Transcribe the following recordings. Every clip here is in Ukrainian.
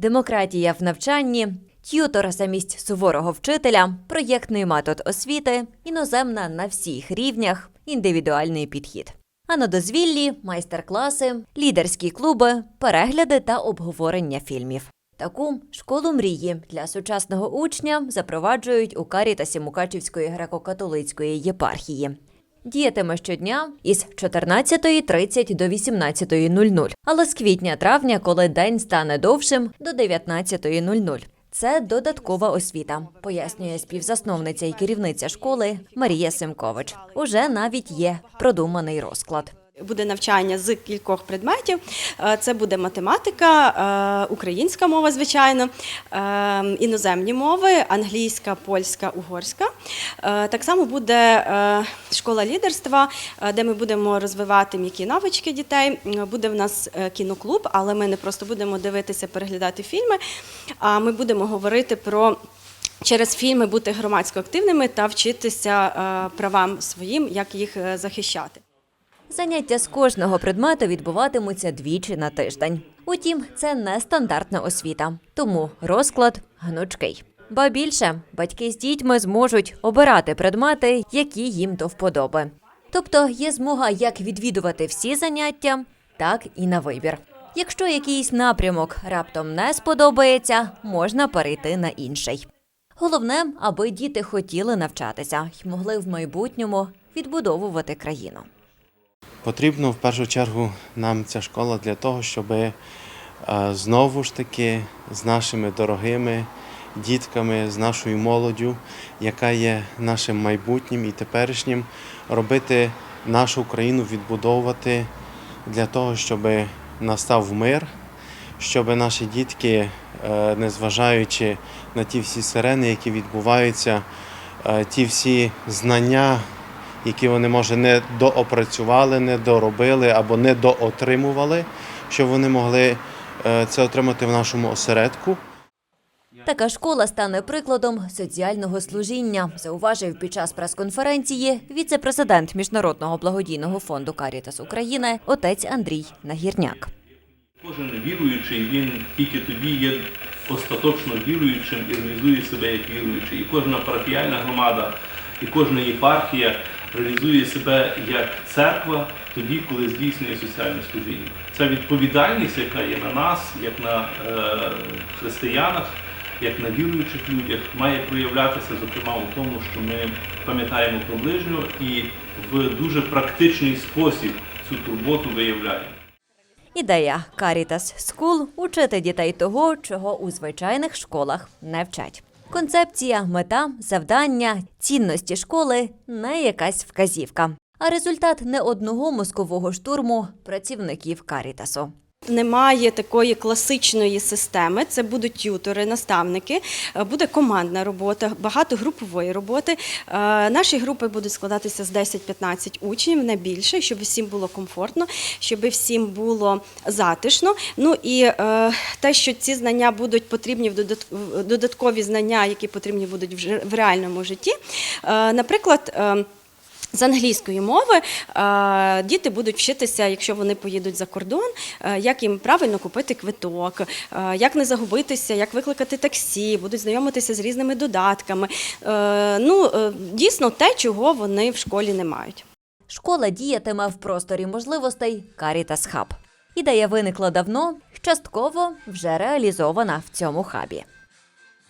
демократія в навчанні, т'ютор замість суворого вчителя, проєктний метод освіти, іноземна на всіх рівнях, індивідуальний підхід. А на дозвіллі майстер-класи, лідерські клуби, перегляди та обговорення фільмів. Таку школу мрії для сучасного учня запроваджують у Карітасі Мукачівської греко-католицької єпархії. Діятиме щодня із 14.30 до 18.00, але з квітня-травня, коли день стане довшим, до 19.00. Це додаткова освіта, пояснює співзасновниця і керівниця школи Марія Семкович. Уже навіть є продуманий розклад. Буде навчання з кількох предметів. Е, Це буде математика, е, українська мова, звичайно, е, іноземні мови, англійська, польська, угорська. Так само буде школа лідерства, де ми будемо розвивати м'які навички дітей. Буде в нас кіноклуб, але ми не просто будемо дивитися, переглядати фільми, а ми будемо говорити про. Через фільми бути громадсько активними та вчитися правам своїм, як їх захищати. Заняття з кожного предмету відбуватимуться двічі на тиждень. Утім, це не стандартна освіта, тому розклад гнучкий. Ба більше батьки з дітьми зможуть обирати предмети, які їм до вподоби. Тобто є змога як відвідувати всі заняття, так і на вибір. Якщо якийсь напрямок раптом не сподобається, можна перейти на інший. Головне, аби діти хотіли навчатися і могли в майбутньому відбудовувати країну. Потрібно в першу чергу нам ця школа для того, щоб е, знову ж таки з нашими дорогими дітками, з нашою молоддю, яка є нашим майбутнім і теперішнім, робити нашу Україну відбудовувати для того, щоб настав мир, щоб наші дітки, е, незважаючи на ті всі сирени, які відбуваються, е, ті всі знання, які вони може не доопрацювали, не доробили або не доотримували, щоб вони могли е, це отримати в нашому осередку. Така школа стане прикладом соціального служіння, зауважив під час прес-конференції віце-президент Міжнародного благодійного фонду Карітас України отець Андрій Нагірняк. Кожен віруючий, він тільки тоді є остаточно віруючим і реалізує себе як віруючий. І кожна парафіяльна громада, і кожна єпархія реалізує себе як церква тоді, коли здійснює соціальне служіння. Це відповідальність, яка є на нас, як на е, християнах, як на віруючих людях, має проявлятися, зокрема, у тому, що ми пам'ятаємо про ближнього і в дуже практичний спосіб цю турботу виявляємо. Ідея Caritas School – учити дітей того, чого у звичайних школах не вчать. Концепція, мета, завдання, цінності школи не якась вказівка, а результат не одного мозкового штурму працівників Карітасу. Немає такої класичної системи. Це будуть тютори, наставники, е, буде командна робота, багато групової роботи. Е, Наші групи будуть складатися з 10-15 учнів, не більше, щоб всім було комфортно, щоб всім було затишно. Ну і е, те, що ці знання будуть потрібні додаткові знання, які потрібні будуть в реальному житті. Наприклад. З англійської мови е, діти будуть вчитися, якщо вони поїдуть за кордон, е, як їм правильно купити квиток, е, як не загубитися, як викликати таксі, будуть знайомитися з різними додатками. Ну, дійсно, те, чого вони в школі не мають. Школа діятиме в просторі можливостей Caritas Hub. Ідея виникла давно, частково вже реалізована в цьому хабі.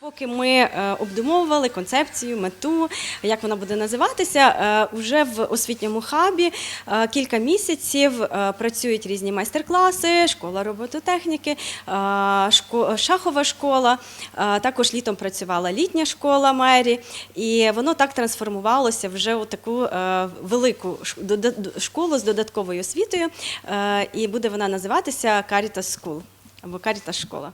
Поки ми е, обдумовували концепцію, мету, як вона буде називатися, е, вже в освітньому хабі е, кілька місяців е, працюють різні майстер-класи, школа робототехніки, е, шахова школа. е, Також літом працювала літня школа Мері, і воно так трансформувалося вже у таку е, велику школу з додатковою освітою, е, і буде вона називатися Caritas School або Caritas школа.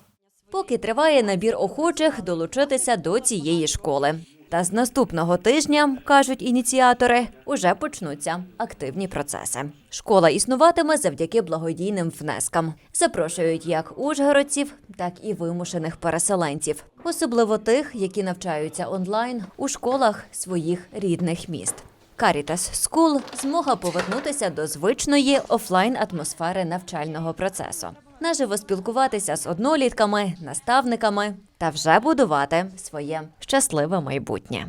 Поки триває набір охочих долучитися до цієї школи. Та з наступного тижня, кажуть ініціатори, уже почнуться активні процеси. Школа існуватиме завдяки благодійним внескам. Запрошують як ужгородців, так і вимушених переселенців, особливо тих, які навчаються онлайн у школах своїх рідних міст. Caritas School – змога повернутися до звичної офлайн атмосфери навчального процесу. Наживо спілкуватися з однолітками, наставниками та вже будувати своє щасливе майбутнє.